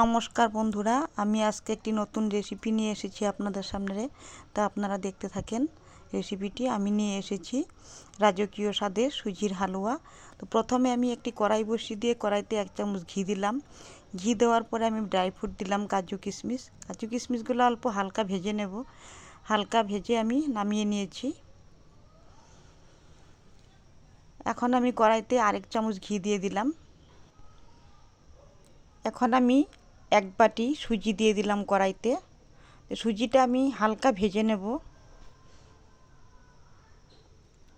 নমস্কার বন্ধুরা, আমি আজকে একটি নতুন রেসিপি নিয়ে এসেছি আপনাদের সামনে তা আপনারা দেখতে থাকেন রেসিপিটি আমি নিয়ে এসেছি রাজকীয় স্বাদের সুজির হালুয়া। তো প্রথমে আমি একটি কড়াই বসিয়ে দিয়ে কড়াইতে এক চামচ ঘি দিলাম। ঘি দেওয়ার পরে আমি ড্রাই ফ্রুট দিলাম কাজু কিশমিশ। কাজু কিশমিশগুলো অল্প হালকা ভেজে নেব। হালকা ভেজে আমি নামিয়ে নিয়েছি। এখন আমি কড়াইতে আরেক চামচ ঘি দিয়ে দিলাম। এখন আমি এক বাটি সুজি দিয়ে দিলাম কড়াইতে। সুজিটা আমি হালকা ভেজে নেব।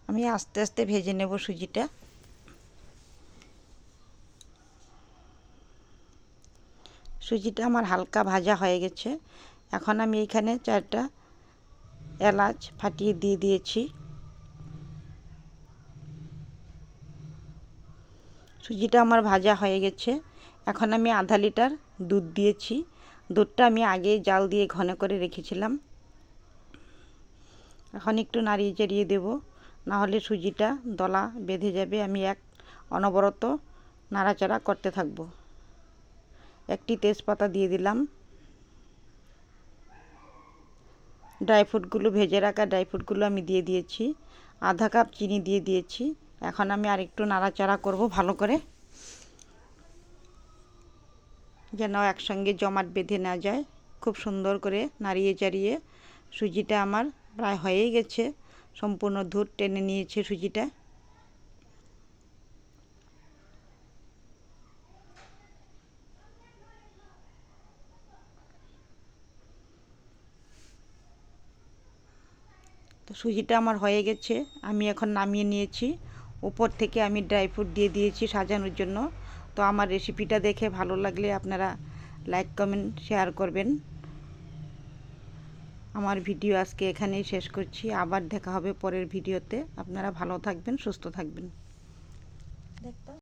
আমি আস্তে আস্তে ভেজে নেব সুজিটা। সুজিটা আমার হালকা ভাজা হয়ে গেছে। এখন আমি এখানে চারটা এলাচ ফাটিয়ে দিয়ে দিয়েছি। সুজিটা আমার ভাজা হয়ে গেছে। এখন আমি আধা লিটার দুধ দিয়েছি। দুধটা আমি আগে জাল দিয়ে ঘন করে রেখেছিলাম। এখন একটু নাড়িয়ে চাড়িয়ে দেবো। নাহলে সুজিটা দলা বেঁধে যাবে। আমি এক অনবরত নাড়াচাড়া করতে থাকব। একটি তেজপাতা দিয়ে দিলাম। ড্রাই ফ্রুটগুলো, ভেজে রাখা ড্রাই ফ্রুটগুলো আমি দিয়ে দিয়েছি। আধা কাপ চিনি দিয়ে দিয়েছি। এখন আমি আরেকটু নাড়াচাড়া করব ভালো করে। যেন একসঙ্গে জমাট বেঁধে না যায়। খুব সুন্দর করে নাড়িয়ে চাড়িয়ে সুজিটা আমার প্রায় হয়েই গেছে। সম্পূর্ণ দুধ টেনে নিয়েছে সুজিটা। তো সুজিটা আমার হয়ে গেছে। আমি এখন নামিয়ে নিয়েছি। উপর থেকে আমি ড্রাই ফ্রুট দিয়ে দিয়েছি সাজানোর জন্য। তো আমার রেসিপিটা দেখে ভালো লাগলে আপনারা লাইক কমেন্ট শেয়ার করবেন। আমার ভিডিও আজকে এখানেই শেষ করছি। আবার দেখা হবে পরের ভিডিওতে আপনারা ভালো থাকবেন, সুস্থ থাকবেন।